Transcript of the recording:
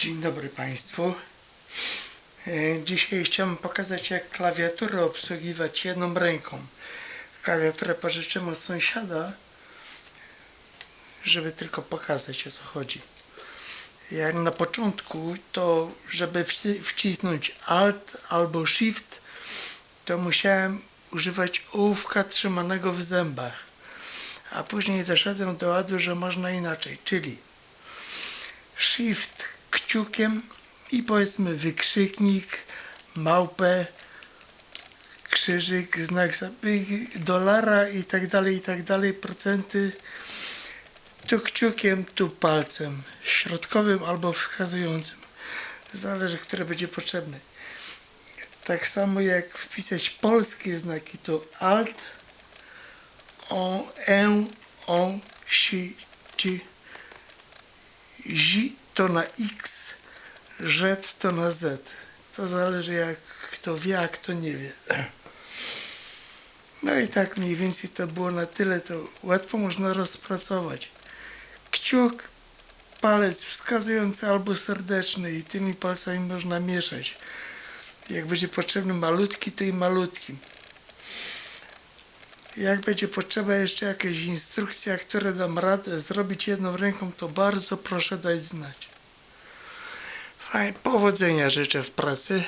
Dzień dobry Państwu. E, Dzisiaj chciałem pokazać jak klawiaturę obsługiwać jedną ręką. Klawiaturę pożyczyłem od sąsiada, żeby tylko pokazać o co chodzi. Jak na początku, to żeby wci- wcisnąć Alt albo Shift, to musiałem używać ołówka trzymanego w zębach. A później doszedłem do ładu, że można inaczej, czyli shift kciukiem i powiedzmy wykrzyknik, małpę, krzyżyk, znak dolara i tak dalej, i tak dalej, procenty. Tu kciukiem, tu palcem, środkowym albo wskazującym. Zależy, który będzie potrzebny. Tak samo jak wpisać polskie znaki, to alt, o, e, o, si, ci, Z to na X, Z to na Z. To zależy jak kto wie, a kto nie wie. No i tak mniej więcej to było na tyle, to łatwo można rozpracować. Kciuk, palec wskazujący albo serdeczny i tymi palcami można mieszać. Jak będzie potrzebny malutki, to i malutkim. Jak będzie potrzeba jeszcze jakaś instrukcja, które dam radę zrobić jedną ręką, to bardzo proszę dać znać. Fajnie, powodzenia życzę w pracy.